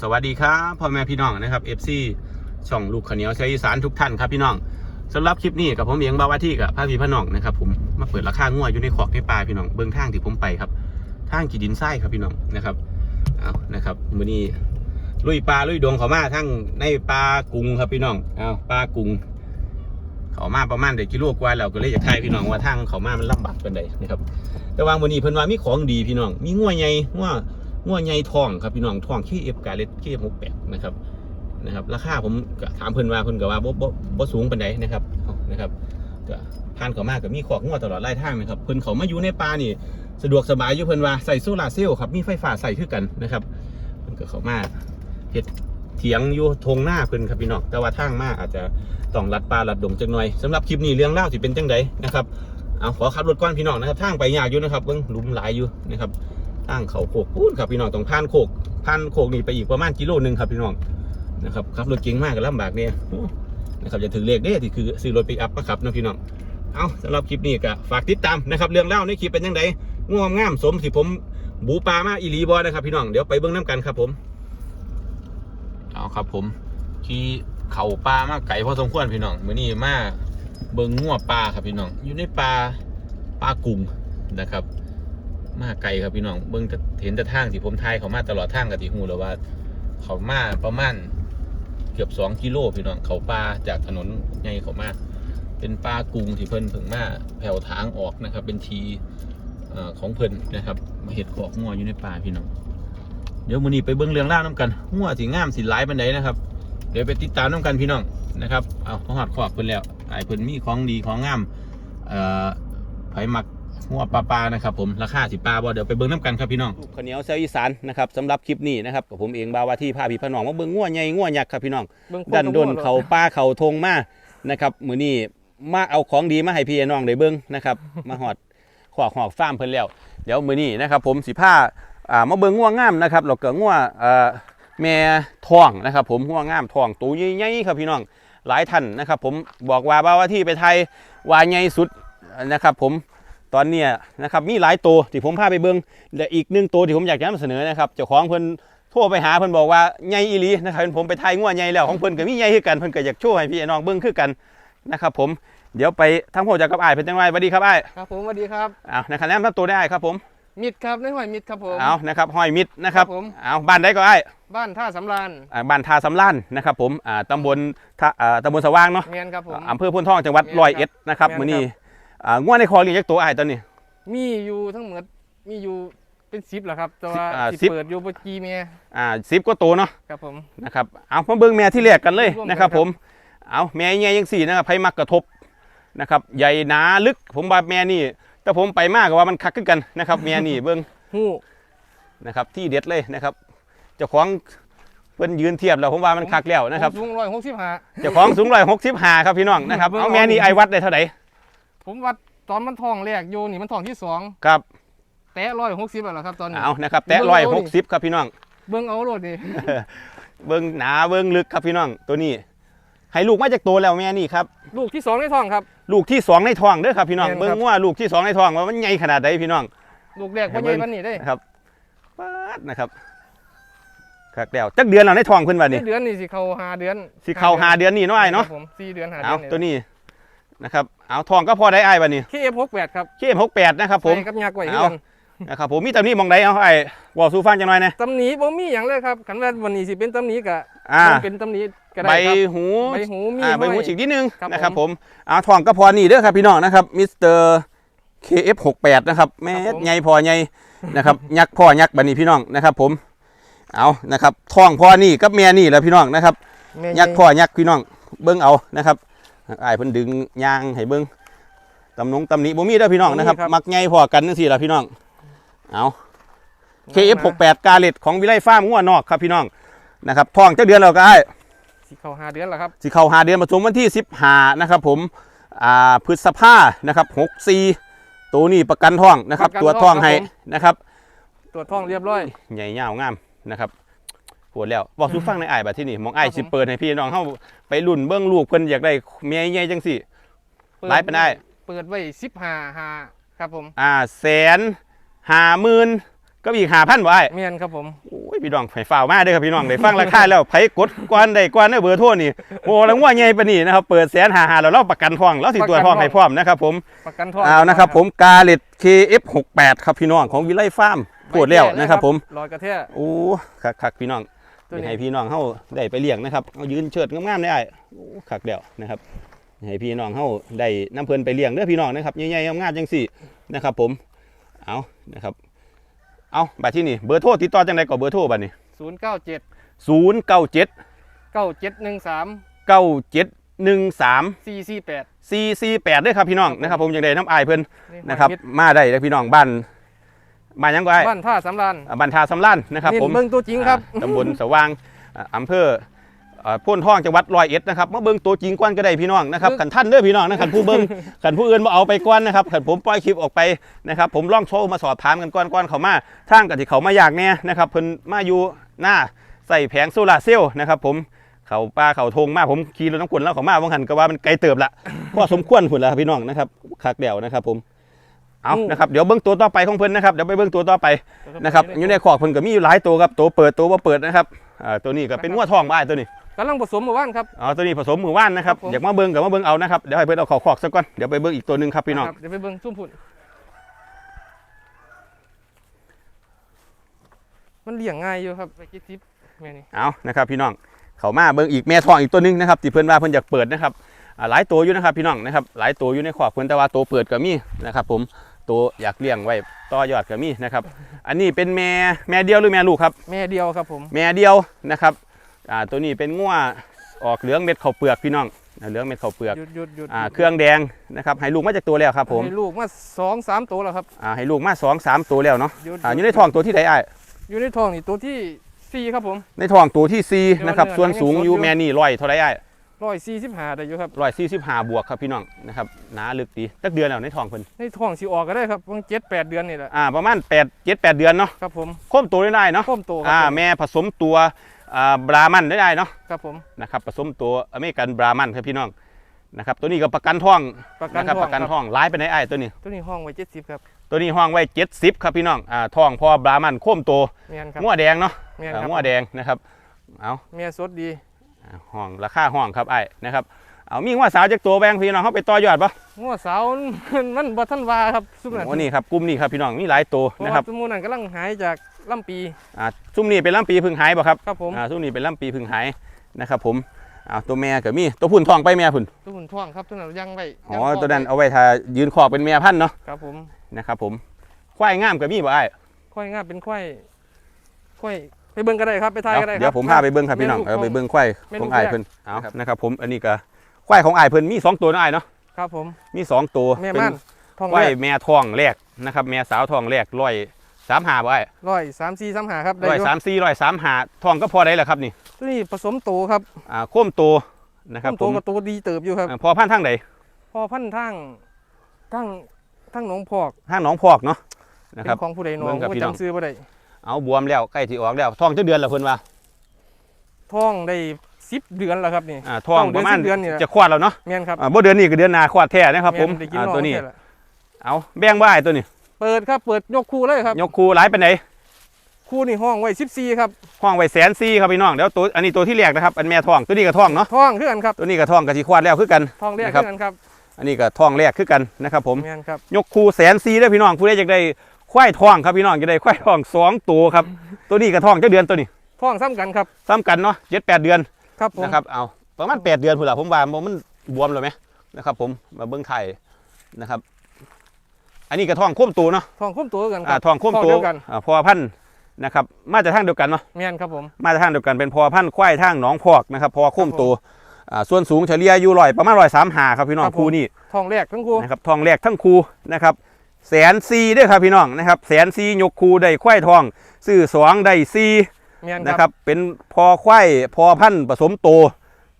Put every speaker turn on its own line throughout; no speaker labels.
สวัสดีครับพ่อแม่พี่น้องนะครับ FC ช่องลูกขเหนียวเชียอีสานทุกท่านครับพี่น้องสำหรับคลิปนี้กับผมเองบาวาที่กับพระพี่พระน้องนะครับผมมาเปิดราคางัวอยู่ในขอกในป่าพี่น้องเบื้องทางที่ผมไปครับทางกีดินไส้ครับพี่น้องนะครับเอานะครับมือนี้ลุยปลาลุยดวงเขามาทั้งในปลากุ้งครับพี่น้องเอาปลากุ้งเขามาประมาณเด็กกิโลกว่าแล้วก็เลยอยากให้พี่น้องว่าทางเขามามันลำบากเป็นไดนะครับแต่ว่ามือนี้เพิ่นว่ามีของดีพี่น้อง มีงัวใหญ่งัว งัวใหญ่ทองครับพี่น้องทองขี้เอฟกาเลตขี้หกแปดนะครับนะครับราคาผมถามเพิ่นว่าเพิ่นก็ว่าบ่บ่บ่สูงปานใดนะครับนะครับก็ผ่านเขามากกับมีขอกงัวตลอดไล่ทางนะครับเพิ่นเขามาอยู่ในป่านี่ สะดวกสบายอยู่เพิ่นว่าใส่โซลาร์เซลล์ครับมีไฟฟ้าใส่คือกันนะครับเพิ่นก็เขามาเฮ็ดเถียงอยู่ทงหน้าเพิ่นครับพี่น้องแต่ว่าทางมาอาจจะต้องลัดป่าลัดดงจังหน่อยสำหรับคลิปนี้เรื่องเล่าสิเป็นจังไดนะครับเอาขอขับรถก่อนพี่น้องนะครับทางไปยากอยู่นะครับเบิ่งหลุมหลายอยู่นะครับ ทางเขาโคกพูนครับพี่น้องต้องผ่านโคกผ่านโคกนี่ไปอีกประมาณกิโลหนึ่งครับพี่น้องนะครับขับรถเก่งมากก็ลำบากเนี่ยนะครับจะถึงเลขเด้ที่คือซื้อรถปิกอัพมาขับนะพี่น้องเอาสำหรับคลิปนี้ก็ฝากติดตามนะครับเรื่องเล่าในคลิปเป็นยังไงง่วงง่ามสมที่ผมบูปลามาอีหลีบอนะครับพี่น้องเดี๋ยวไปเบิ้องน้ำกันครับผมเอาครับผมขี่เข่าปลามาไก่พอสมควรพี่น้องมือนี้มาเบิ้งงัวปลาครับพี่น้องอยู่ในปลาปลากุ้งนะครับ มาไกลครับพี่น้องเบิ่งเห็นแต่ทางที่ผมทายเขามาตลอดทางกับที่หูแล้วว่า เขามาประมาณเกือบสองกิโลพี่น้องเขาป่าจากถนนใหญ่เขามาเป็นป่ากรุงที่เพิ่นเพิ่งมาแผ่วทางออกนะครับ เป็นทีอของเพิ่นนะครับ มาเห็ดขอกงัวอยู่ในป่าพี่น้องเดี๋ยวมื้อนี้ไปเบิ่งเรื่องราวน้ำกันงัวสิงามสิหลายปานใดนะครับ เดี๋ยวไปติดตามน้ำกันพี่น้องนะครับเอาเขาหอดขอกเพิ่นแล้วไอ้เพิ่นมีของดีของงามเอ่อไผมัก หัวปลาปลานะครับผมราคาสิปลาบ่เดี๋ยวไปเบิ้งน้ำกันครับพี่น้องข้าวเหนียวเซลอีสานนะครับสำหรับคลิปนี้นะครับกับผมเองบาวาที่พาพี่พน้องมาเบิ้งงัวใหญ่งัวยักษ์ครับพี่น้อง
เบิ่งโคตร
ดันดน
กับ
เขาป้าเขาทงมานะครับมื้อนี้มาเอาของดีมาให้พี่น้องได้เบิ้งนะครับมาหอดขอกหอกฟาร์มเพิ่นแล้วเดี๋ยวมื้อนี้นะครับผมสิพาอ่ามาเบิ้งงัวงามนะครับแล้วก็งัวเอ่อแม่ทองนะครับผมงัวงามทองตัวใหญ่ๆครับพี่น้องหลายท่านนะครับผมบอกว่าบาวาที่ไปไทยว่าใหญ่สุดนะครับผม ตอนเนี้ยนะครับมีหลายตัวที่ผมพาไปเบิ้งและอีกหนึ่งตัวที่ผมอยากจะนำเสนอนะครับเจ้าของเพิ่นโทรไปหาเพิ่นบอกว่าใหญ่อีหลีนะครับเห็นผมไปทายงัวใหญ่แล้วของเพิ่นก็มีใหญ่คือกันเพิ่นก็อยากโชว์ให้พี่น้องเบิ้งคือกันนะครับผมเดี๋ยวไปทั้งพ่อจากกับอ้ายเพิ่นจังไงสวัสดีครับอ้าย
ครับผมสวัสดีครับ
เอานะครับแนะนำตัวได้อ้ายครับผม
มิดครับในห้อยมิดครับผม
เอานะครับห้อยมิดนะครับ
ครับผม
เอาบ้านใดก็อ้าย
บ้านท่าสำราญ
อ่าบ้านทาสำล้านนะครับผมอ่าตำบลท่าอ่าตำบลสว่างเนาะ
เมียนครับผม
อำเภอพ้นทองจังหวัด
แม่น
ร้อยเอ็ดนะครับ
แม่น
มื้อนี้
ครับ
อ่างัวในคอเลี้ยงจักตัวอ้ายตอนนี้
มีอยู่ทั้งหมดมีอยู่เป็นสิบเหรอครับ แต่ว่า
อ่า
ที่
สิบ
เปิดอยู่ปจีเมีย
อ่า10กว่าตัวเนาะ
ครับผม
นะครับเอามาเบิ่งแม่ที่แรกกันเลย
ร่วมกัน
นะครับ
ครับ
ผมเอาแม่ใหญ่ยังสี่นะครับไผมักกระทบนะครับ ใหญ่หนาลึกผมว่าแม่นี่ แต่ผมไปมากกว่ามันคักขึ้นกันนะครับ แม่นี่เบิ่ง
หู้
นะครับที่เด็ดเลยนะครับเจ้าของเพิ่นยืนเทียบแล้วผมว่ามันคักแล้วนะครับ
ผมสูงร้อยหกสิบห้า
เจ้าของสูงร้อยหกสิบห้าครับพี่น้องนะครับ
เบิ่ง
เอา
เอา
แม่นี่ไอวัดได้เท่าไหร่
ผมวัดตอนมันทองแรกอยู่นี่มันทองที่สอง
ครับ
แตะร้อยหกสิบแล้วเหรอครับตอนนี้
เอานะครับ แตะ
เบิ่ง
ร้อย
เอา
ห
ดิ
กสิบครับพี่น้อง
เบิ้งเอาโลดนี่
เบิ่งหนาเบิ่งลึกครับพี่น้องตัวนี้ ให้ลูกมาจากตัวแล้วแม่นี่ครับ
ลูกที่สองในทองครับ
ลูกที่สองในท้องเด้อครับพี่น้อง
แม่นครับ
เบิ่งว่าลูกที่สองในท้องว่ามันใหญ่ขนาดใดพี่น้อง
ลูกแรก
ให้
พ่อ
เบิ่
ใหญ่
ง
วันนี้ได้
นะครับป๊าดนะครับครับแล้วจักเดือนเราในท้องเพิ่นว่านี่
เดือนนี่สิเข้าหาเดือน
สิเข้าหาเดือนนี่เนาะไอ้เนาะ
ครับผมสี่เดือนหาเดื
เอา
อน
ตัวนี้ นะครับเอาทองก็พอได้ไอ้บัดนี้
เคเอฟหกแปดครับ
เข้มหกแปดนะครับผม
ใส่กับยาไก่คือ
เอา
กัน
นะครับผมมีตำหนี้มองใดเอาไอ้วอลซูฟังจังหน่อยนะ
ตำหนิบ่มีอย่างเลยครับคันว่าวันนี้สิเป็นตำหนิก็
อ่า
เป็นตำหนิก็
ใบ
ได้ครับ
หู
ใบหูมี
อ่าใบหู
ห้อย
ฉีกนิดนึง
ครับ
นะครับ
ผ
ผมมเอาทองก็พอนี่เด้อครับพี่น้องนะครับมิสเตอร์ KF68 นะครับแม่
ครับผม
ใหญ่พอใหญ่นะครับ ยักษ์พ่อยักษ์บัดนี้พี่น้องนะครับผมเอานะครับทองพ่อนี่กับแม่นี่แหละพี่น้องนะครับ
แม่
ยักษ์พ่อยักษ์พี่น้องเบิ้งเอานะครับ อ้ายเพิ่นดึงยางให้เบิ้งตำหนงตำหนิบ่มีเด้อพี่น้องนะครับ มักใหญ่พอกันจังซี่ล่ะพี่น้อง เอา KF68 กาเลตของวิไลฟาร์มงัวนอกครับพี่น้องนะครับท้องจักเดือนแล้วก็อ้าย
สิเข้าหาเดือนแล้วครับ
สิเข้าหาเดือนผสมวันที่15นะครับ ผมอ่าพฤษภานะครับ64ตัวนี้ประกันท้องนะครับ
ประกัน
ตัวท้อง
ท้อง
ให้
ครับผม
นะครับ
ตรวจท้องเรียบร้อย
ใหญ่ยาวงามนะครับ ปวดแล้วบอกสู้ฟังในอ้ายบัดที่นี่มองอ้าย
ครับผม
สิเปิดให้พี่น้องเฮาไปรุ่นเบิ่งลูกเพิ่นอยากได้เมียใหญ่จังซี่
เปิด
ไลฟ์ไปได้
เปิดไว้สิบห้าหาครับผม
อ่าแสนห้าหมื่นก็อีกหาพันบ่ไอ้
เมียนครับผม
โอ้ยพี่น้องไฟฝ่าวมาเด้อครับพี่น้องได้ฟังราคาแล้วไผกดก่อนได้ก่อนเด้อเบอร์โทรนี่โอ้แล้วงัวใหญ่ปานนี้นะครับเปิดแสนหาหาแล้วเราประกันทองเราสิตัวจทองให้พร้อมนะครับผม
ประกันทอง
เอานะครับผมกาเล็ด KF68 ครับพี่น้องของวิไลฟาร์มพูดแล้วนะครับผม
รอยกระเทะ
โอ้คักๆพี่น้อง
ตัวนี้
ให้พี่น้องเฮาได้ไปเลี้ยงนะครับเอายืนเชิดงามๆได้ไอ้โอ้คักเดียวนะครับให้พี่น้องเฮาได้น้ำเพิ่นไปเลี้ยงเด้อพี่น้องนะครับใหญ่ๆงามๆจังสี่นะครับผมเอานะครับเอาบัดที่นี่เบอร์โทรติดต่อจังไดก็เบอร์โทรบัดนี้
ศูนย์เก้าเจ็ด
097
เก้าเจ็ดหนึ่งสาม
9713
สี่สี่แปด
448ด้วยครับพี่น้องนะครับผมยังได้น้ำอายเพิ่นนะครับมาได้เลยพี่น้องบ้าน บ้านหยังก็ไอ้
บ้านท่าสำราน
อ่าบ้านทาสำล้านนะครับ
นี่
ผม
เบิ่งตัวจริงครับ
อ่าตำบลสว่างอ่าอำเภออ่าโพ่นท่องจังหวัดร้อยเอ็ดนะครับมาเบิ่งตัวจริงกวนก็ได้พี่น้องนะครับขันท่านเด้อพี่น้องนะขันผู้เบิ่งขันผู้อื่นมาเอาไปกวนนะครับขันผมปล่อยคลิปออกไปนะครับผมล่องโชว์มาสอบถามกันก่อนก่อนเขามาทางกับที่เขามาอยากแน่นะครับเพิ่นมาอยู่หน้าใส่แผงโซลาร์เซลล์นะครับผมเขาป้าเขาทงมาผมขี่รถน้ำกลแล้วเขามาบางหันก็ว่ามันไกลเติบละพอสมควรพุ่นแล้วครับพี่น้องนะครับคักเดี่ยวนะครับผม เอานะครับเดี๋ยวเบิ้งตัวต่อไปของเพิ่นนะครับเดี๋ยวไปเบิ้งตัวต่อไปนะครับอยู่ในขอกเพิ่นก็มีอยู่หลายตัวครับตัวเปิดตัวบ่เปิดนะครับอ่าตัวนี้ก็เป็นงัวทองบ้านตัวนี้
กำลังผสมหมู่บ้านครับ
อ๋อตัวนี้ผสมมือว่านนะครับ
ครับผม
อยากมาเบิ่งก็มาเบิ่งเอานะครับเดี๋ยวให้เพิ่นเอาเข้าขอกซะก่อนเดี๋ยวไปเบิ่งอีกตัวหนึงครับพี่น้อง
ครับเดี๋ยวไปเบิ่งซุ่มพุ่นมันเลี้ยงง่ายอยู่ครับไปกิซิปแม่นี่
เอานะครับพี่น้องเขามาเบิ่งอีกแม่ทองอีกตัวหนึงนะครับที่เพิ่นว่าเพิ่นอยากเปิดนะครับอ่าหลายตัวอยู่นะครับพี่น้องนะครับหลายตัวอยู่ในขอกเพิ่นแต่ว่าตัวเปิดก็มีนะครับผม ตัวอยากเลี้ยงไว้ต่อยอดก็มีนะครับ อันนี้เป็นแม่แม่เดียวหรือแม่ลูกครับ
แม่เดียวครับผม
แม่เดียวนะครับอ่าตัวนี้เป็นงัวออกเหลืองเม็ดข้าวเปลือกพี่น้องอ่าเหลืองเม็ดข้าวเปลือก
หยุดหยุดหยุด
อ่าเครื่องแดงนะครับให้ลูกมาจากตัวแล้วครับผม
ให้ลูกมาสองสามตัวแล้วครับ
อ่าให้ลูกมาสองสามตัวแล้วเนาะ
หยุด
อ่าอยู่ในท้องตัวที่ใดอ้าย
อยู่ในท้องนี่ตัวที่สี่ครับผม
ในท้องตัวที่สี่
เดี๋ยว
นะครับ
เดี๋ยว
ส่วนสูง
ยังสด
อ
อยู่
ยู่แม่นี่ร้อยเท่าไรอ้าย
ร้อยสี่สิบห้าได้อยู่ครับ
ร้อยสี่สิบห้าบวกครับพี่น้องนะครับหนาลึกดีตักเดือนแล้วในท้องเพิ่น
ในท้องสิออกก็ได้ครับประมาณเจ็ดแปดเดือนนี่แหละ
อ่าประมาณแปดเจ็ดแปดเดือนเนาะ
ครับผม
ค้มตัวได้ได้เนาะ
ข้มโตค
อ่า
รับผม
แม่ผสมตัวอ่าบรามันได้ได้เนาะ
ครับผม
นะครับผสมตัวอเมริกันบรามันครับพี่น้องนะครับตัวนี้ก็ประกันท้อง
ประกัน
นะครับ
ท้อง
ประกัน
ครับ
ท้องร้ายไปไหนไอ้ายตัวนี้
ตัวนี้ห้องไว้เจ็ดสิบครับ
ตัวนี้ห้องไว้เจ็ดสิบครับพี่น้องอ่าท้องพอบรามันโค้มตัว
เมียนครับ
งัวแดงเนาะ
เมียน
อ่า
ครับ
งัวแดงนะครับเอา
เมียสดดี
อ่า ห้องราคาห้องครับไอ้ายนะครับเอามีงัวสาวจากตัวแบงพี่น้องเขาไปต่อยอดปะ
งัวสาวมันมันบ่ทันวาครับซุ่มนั้น
โอ้นี่ครับกลุ่มนี้ครับพี่น้องมีหลายตัว
เพราะ
นะค
ว่า
รับ
ซุ่มนั้นกำลังหายจากลำปี
อ่าซุ่มนี้เป็นลำปีพึ่งหายป่ะครับ
ครับผม
อ่าซุ่มนี้เป็นลำปีพึ่งหายนะครับผมอ่าตัวแม่ก็มีตัวพุ่นทองไปแม่พุ่น
ตัวหุ่นท่องครับตัวนั้นยังไว้
อ๋อ
ยัง
ตัวนั้น
ไเอา
ไว้ถ้ายืนขอบเป็นแม่พันธุ์เนาะ
ครับผม
นะครับผมควายงามก็มีบ่ไอ้าย
ค่อยง่ายเป็นค่อยค่อย ไปเบิ่งก็ได้ครับไปทายก็ได้ครับ
เดี๋ยวผมพาไปเบิ้งครับพี่น้อง
แม่
เอา
ลูก
ไปเบิ้งควาย
แม่
ข
ลู
อกงอ้าย
แรก
เพิ่นเอานะครับผมอันนี้ก็ควายของอ้ายเพิ่นมีสองตัวนะอ้ายเนาะ
ครับผม
มีสองตัว
แม่
เป็น
ม่านทอง
ควาย
แรก
แม่ทองแรกนะครับแม่สาวทองแรกร้อยสามหาบ่ไอ้
ร้อยสามสี่สามหาครับได้
ร้อย
อยู่
สามสี่ร้อยสามหาทองก็พอได้แหละครับนี่
ตัวนี้ผสมโตครับ
อ่าโค้มตัวนะครับ
โต
ผม
กับโตดีเติบอยู่ครับ
อ่าพอพันธุ์ทางไหน
พอพันธุ์ทั้งทั้งทั้งหนองพอก
ทางหนองพอกเนาะนะ
เป็
ครับ
นของผู้ใดหนอ
เบิ่
ง
งกับ
ผู้
พี่น้อง
จำซื้อบ่ได้
เอาบวมแล้วใกล้ที่ออกแล้วทองจะเดือนละเพิ่นว่า
ท้องได้สิบเดือนแล้วครับนี่
อ่าทอง
ต้อง
ป
เดือน
ระมาณ
สิบเดือนนี่แหละ
จะควาดแล้วเนาะ
แม่นครับ
อ่าบ่เดือนนี้ก็เดือนหน้าควาดแท้นะครับผม
แนได้กิน
อ่า
หม้อ
ตัวนี้
แค่ละ
เอาแบ่งบ่ไอ้ตัวนี้
เปิดครับเปิดยกคู่เลยครับ
ยกคูหลายปานใด
คู่นี่ห้องไว้14ครับ
ห้องไว้แสนสี่ครับพี่น้องเดี๋ยวตัวอันนี้ตัวที่แรกนะครับอันแม่ทองตัวนี้ก็ทองเนาะ
ท้องคือกันครับ
ตัวนี้ก็ทองกับที่ควาดแล้วคือกัน
ท้องแรก
นะครับ
คือกันครับ
อันนี้ก็ทองแรกคือกันนะครับผม
แม่นครับ
ยกคูแสนสี่ด้วยพี่น้องผู้ใดอยากได้ ควายทองครับพี่น้องจะได้ควายทองสองตัวครับ ตัวนี้ก็ทองเจ้าเดือนตัวนี้
ท้องซ้ำกันครับ
ซ้ำกันเนาะเจ็ดแปดเดือน
ครับผม
นะครับเอาประมาณแปดเดือนพุ่นละผมว่าบ่มันบวมเลยไหมนะครับผมมาเบิ้งไข่นะครับ อันนี้ก็ทองโค้มตัวเนาะ
ท้องคุ้มตัวคือกันค
อ่า
รับ
ทองโค้มตัว
เดียวกัน
อ่าพอพันธุ์นะครับมาจากทางเดียวกันเนาะ
แม่นครับผม
มาตรฐานเดียวกันเป็นพอพันธุ์ควายทางหนองพอกนะครับพอคุ้มตัวอ่าส่วนสูงเฉลี่ยอยู่ร้อยประมาณร้อยสามหาครับพี่น้อง
ครับผม
คู่นี้
ท้องแรกทั้งคู่
นะครับทองแรกทั้งคู่นะครับ แสนซีด้วยครับพี่น้องนะครับแสนซียกคู่ได้ควายทองซื้อสองได้ซี
แม่น
นะ
ค
ครับรับเป็นพอควายพอพันธุ์ผสมโต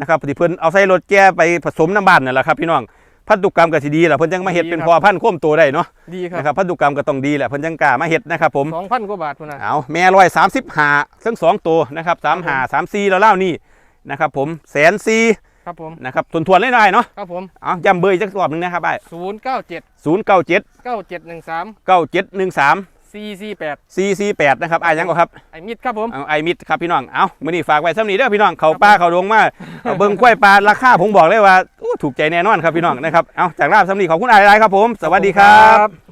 นะครับที่เพิ่นเอาใส่รถแก้ไปผสมน้ำบ้านนั่นแหละครับพี่น้องพันธุกรรมก็สิดีแหละเพิ่นจังมาเฮ็ดเป็นพอพันธุ์โค้มโตได้เนาะ
ดีครับ
นะครับพันธุกรรมก็ต้องดีแหละเพิ่นจังกล้ามาเฮ็ดนะครับผม
สองพันกว่าบาทพุ่นนะ
เอาแม่ร้อยสามสิบหาทั้งสองตัวนะครับสามหาสามซีแล้วเล่านี่นะครับผมแสนซี
ครับผม
นะครับทวนทวนๆเลยได้เนาะ
ครับผม
เอาย้ำเบอร์อีกสักรอบหนึงนะครับไอ้
ศูนย์เก้าเจ็ด
ศูนย์เก้าเจ็ด
เก้าเจ็ดหนึ่งสาม
เก้าเจ็ดหนึ่งสาม
สี่สี่แปด
448นะครับอ่ายังก็ครับ
ไอ้มิดครับผม
เอาไอมิดครับพี่น้องเอามื้อนี้ฝากไว้สำนี้เด้อพี่น้องเขาป้าเขาดงมาเอาเบิ่งกล้วยปลาราคาผมบอกเลยว่าอู้ถูกใจแน่นอนครับพี่น้องนะครับเอาจากราบสำนีขอบคุณอะไรครับผม สวัสดีครับ